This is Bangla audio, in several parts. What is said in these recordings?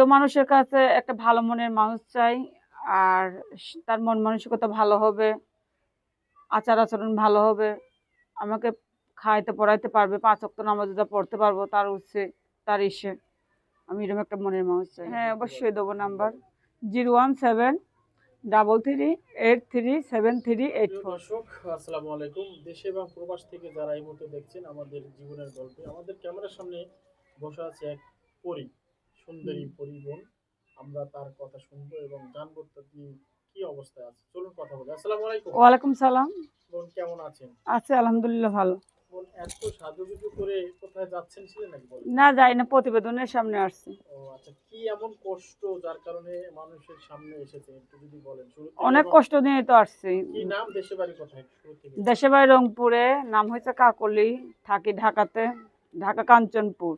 প্রিয় মানুষের কাছে একটা ভালো মনের মানুষ চাই আর তার মন মানসিকতা ভালো হবে আচার আচরণ ভালো হবে আমাকে খাইতে পড়াইতে পারবে পাঁচ অক্ত নামাজ পড়তে পারব তার উচ্ছে তার ইসে। আমি এরকম একটা মনের মানুষ চাই। হ্যাঁ অবশ্যই দেবো number. Zero one seven double three eight three seven three eight four. দর্শক আসসালামু আলাইকুম। দেশে এবং প্রবাস থেকে যারা এই মুহূর্তে দেখছেন আমাদের জীবনের গল্পে আমাদের ক্যামেরার সামনে বসে আছে এক পরী। সুন্দরী পরী বোন আমরা তার কথা শুনব এবং জানব তার কি অবস্থায় আছে। চলুন কথা বলি। আসসালামু আলাইকুম। ওয়ালাইকুম সালাম। বোন কেমন আছেন? আছে আলহামদুলিল্লাহ ভালো। বোন এত সাজুগুজু করে কোথায় যাচ্ছেন ছিলেন নাকি বলেন। না যাই না প্রতিবেদনের সামনে আসছি। ও আচ্ছা কি এমন কষ্ট যার কারণে মানুষের সামনে এসেছে একটু যদি বলেন? শুরু অনেক কষ্ট নিয়ে তো আসছি। কি নাম দেশে বাড়ি কোথায়? দেশে বাড়ি রংপুরে নাম হয়েছে কাকলি থাকি ঢাকাতে ঢাকা কাঞ্চনপুর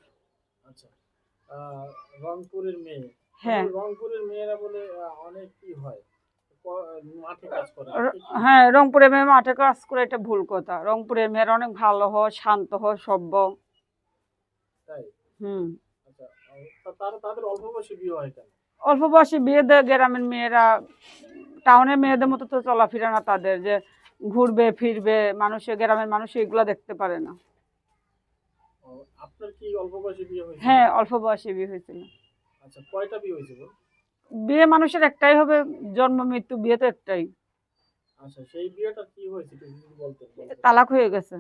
রংপুরের মেয়ে। হ্যাঁ। রংপুরের মেয়েরা বলে অনেক কি হয়? হ্যাঁ রংপুরে মেয়ে মাঠে কাজ করে এটা ভুল কথা। রংপুরের মেয়েরা অনেক ভালো হয় শান্ত হয় সভ্য। হুম। আচ্ছা অল্প বয়সে বিয়ে দেয় গ্রামের মেয়েরা। টাউনের মেয়েদের মতো তো চলাফেরা না তাদের যে ঘুরবে ফিরবে মানুষের গ্রামের মানুষ এগুলো দেখতে পারে না। আপনার কি অল্প বয়সে বিয়ে হয়েছে হ্যাঁ অল্প বয়সে বিয়ে হয়েছিল। আচ্ছা কয়টা বিয়ে হয়েছে বল বিয়ে মানুষের একটাই হবে জন্ম মৃত্যু বিয়ে তো একটাই। আচ্ছা সেই বিয়েটা কি হয়েছে একটু যদি বলতেন বলতেন। তালাক হয়ে গেছে।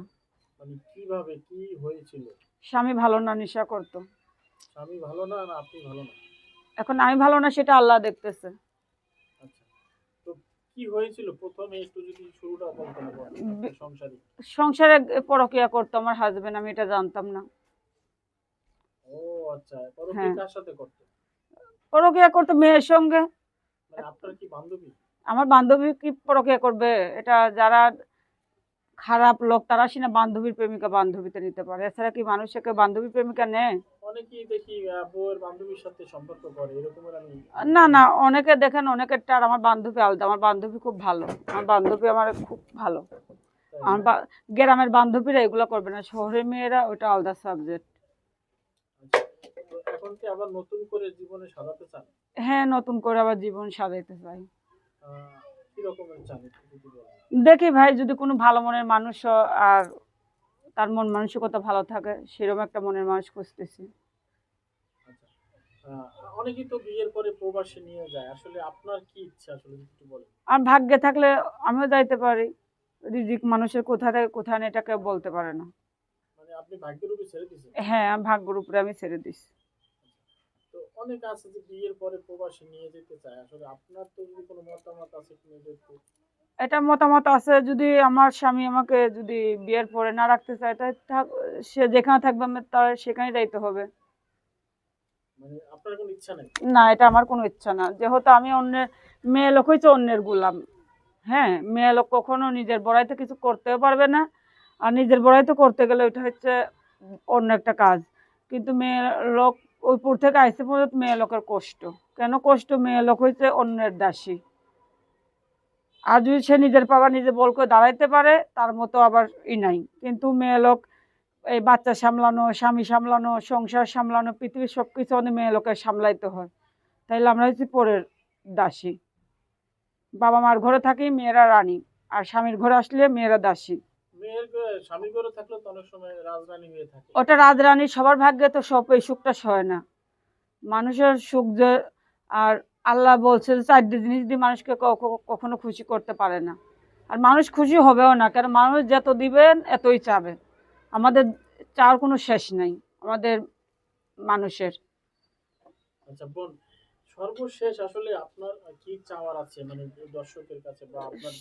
মানে কীভাবে কি হয়েছিল? স্বামী ভালো না নেশা করতো। স্বামী ভালো না না আপনি ভালো না? এখন আমি ভালো না সেটা আল্লাহ দেখতেছে। আচ্ছা তো কি হয়েছিল? প্রথমে একটু যদি শুরুটা বলতেন বল, সংসারে। পরকিয়া করতো আমার হাজবেন্ড আমি এটা জানতাম না। আচ্ছা পরে হ্যাঁ। কার সাথে করতেন পরকিয়া করতো মেয়ের সঙ্গে। মানে আপনার কি বান্ধবী? আমার বান্ধবী কি পরকিয়া করবে? এটা যারা খারাপ লোক তারা সিনা বান্ধবীর প্রেমিকা বান্ধবীতে নিতে পারে। এছাড়া কি মানুষকে বান্ধবী প্রেমিকা নেয়? অনেকেই দেখি বউয়ের বান্ধবীর সাথে সম্পর্ক করে এরকমের আমি না না অনেকে দেখেন অনেকেরটা আর আমার বান্ধবী আলাদা। আমার বান্ধবী খুব ভালো। আমার বান্ধবী আমার খুব ভালো। আমার গ্রামের বান্ধবীরা এগুলো করবে না। শহরের মেয়েরা ওটা আলাদা সাবজেক্ট এখন কি আবার নতুন করে জীবনে সাজাতে চান? হ্যাঁ নতুন করে আবার জীবন সাজাইতে চাই। কি রকমের চান দেখি ভাই যদি কোনো ভালো মনের মানুষ আর তার মন মানসিকতা ভালো থাকে সেরকম একটা মনের মানুষ খুঁজতেছি। আচ্ছা। অনেকেই তো বিয়ের পরে প্রবাসে নিয়ে যায়। আসলে আপনার কি ইচ্ছা আসলে একটু বলেন? আর ভাগ্যে থাকলে আমিও যাইতে পারি। রিজিক মানুষের কোথা থেকে কোথায় নেই এটা কেউ বলতে পারে না। মানে আপনি ভাগ্যের উপরে ছেড়ে দিয়েছেন? হ্যাঁ আমি ভাগ্যের উপরে আমি ছেড়ে দিছি অনেক আছে যে বিয়ের পরে প্রবাসে নিয়ে যেতে চায়। আসলে আপনার তো যদি কোনো মতামত আছে এটা একটু এটা মতামত আছে যদি আমার স্বামী আমাকে যদি বিয়ের পরে না রাখতে চায় তাই সে যেখানে থাকবে আমি তার সেখানে যাইতে হবে। মানে আপনার কোনো ইচ্ছা নেই? না এটা আমার কোনো ইচ্ছা না। যেহেতু আমি অন্যের মেয়ে লোক হচ্ছে অন্যের গুলাম। হ্যাঁ মেয়ে লোক কখনো নিজের বড়াইতে কিছু করতেও পারবে না। আর নিজের বড়াইতে করতে গেলে ওইটা হচ্ছে অন্য একটা কাজ। কিন্তু মেয়ে লোক ওই পুর থেকে আইসে পর্যন্ত মেয়ে লোকের কষ্ট। কেন কষ্ট? মেয়ে লোক হচ্ছে অন্যের দাসী। আর যদি সে নিজের পাবা নিজে বল করে দাঁড়াইতে পারে, তার মতো আবার ই নাই। কিন্তু মেয়ে লোক এই বাচ্চা সামলানো, স্বামী সামলানো, সংসার সামলানো, পৃথিবীর সব কিছু আমাদের মেয়ে লোকের সামলাইতে হয়। তাইলে আমরা হচ্ছি পরের দাসী। বাবা মার ঘরে থাকি, মেয়েরা রানী। আর স্বামীর ঘরে আসলে মেয়েরা দাসী। ওটা রাজরানী সবার ভাগ্যে তো সব এই সুখটা সয় না। মানুষের সুখ যে আর আল্লাহ বলছে চারটে জিনিস দিয়ে মানুষকে কখ- কখনো খুশি করতে পারে না। আর মানুষ খুশি হবেও না কারণ মানুষ যত দিবেন এতই চাবে। আমাদের চাওয়ার কোনো শেষ নেই আমাদের মানুষের। আচ্ছা বোন সর্বশেষ আসলে আপনার কি চাওয়ার আছে? মানে দর্শকের কাছে বা আপনার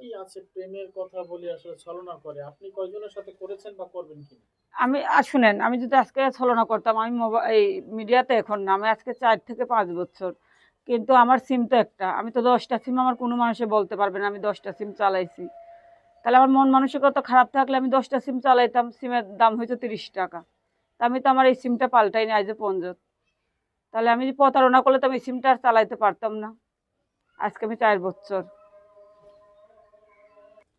কি আছে? প্রেমের কথা বলে আসলে ছলনা করে। আপনি কয়জনের সাথে করেছেন বা করবেন কি আমি শুনেন আমি যদি আজকে ছলনা করতাম আমি এই মিডিয়াতে এখন না আমি আজকে চার থেকে পাঁচ বছর। কিন্তু আমার সিম তো একটা। আমি তো দশটা সিম আমার কোনো মানুষে বলতে পারবে না আমি দশটা সিম চালাইছি। তাহলে আমার মন মানসিকতা খারাপ থাকলে আমি দশটা সিম চালাইতাম সিমের দাম হয়তো তিরিশ টাকা। তা আমি তো আমার এই সিমটা পাল্টাই না আজ পঞ্জত তাহলে আমি যদি প্রতারণা করলে তো আমি সিমটা আর চালাইতে পারতাম না। আজকে আমি চার বছর।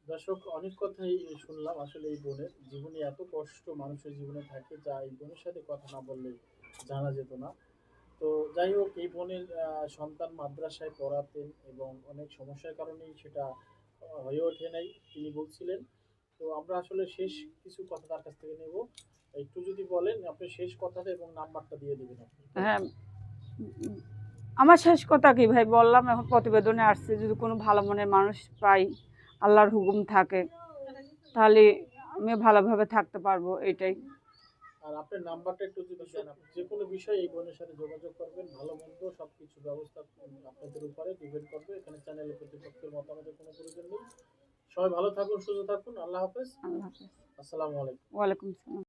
দর্শক, অনেক কথাই শুনলাম আসলে এই বোনের। জীবনে এত কষ্ট মানুষের জীবনে থাকে যা এই বোনের সাথে কথা না বললে জানা যেত না। তো যাই হোক, এই বোনের সন্তান মাদ্রাসায় পড়াতেন এবং অনেক সমস্যার কারণেই সেটা হয়ে ওঠে নাই। তিনি বলছিলেন তো আমরা আসলে শেষ কিছু কথা তার কাছ থেকে নেব। একটু যদি বলেন আপনি শেষ কথাটা এবং নাম্বারটা দিয়ে দিবেন আপনি। হ্যাঁ আমার শেষ কথা কি ভাই? বললাম এখন প্রতিবেদনে আসছে যদি কোনো ভালো মনের মানুষ পাই আল্লাহর হুকুম থাকে তাহলে আমি ভালোভাবে থাকতে পারব এটাই। আর আপনার নাম্বারটা একটু যদি দেন আপনি। যে কোনো বিষয়ে এই বোনের সাথে যোগাযোগ করবেন ভালো মন্দ সব কিছু ব্যবস্থা আপনাদের উপরে ডিপেন্ড করবে। এখানে চ্যানেলের কর্তৃপক্ষের মতামতের কোনো প্রয়োজন নেই। সবাই ভালো থাকুন সুস্থ থাকুন। আল্লাহ হাফেজ। আল্লাহ হাফেজ। আসসালামু আলাইকুম। ওয়ালাইকুম আসসালাম।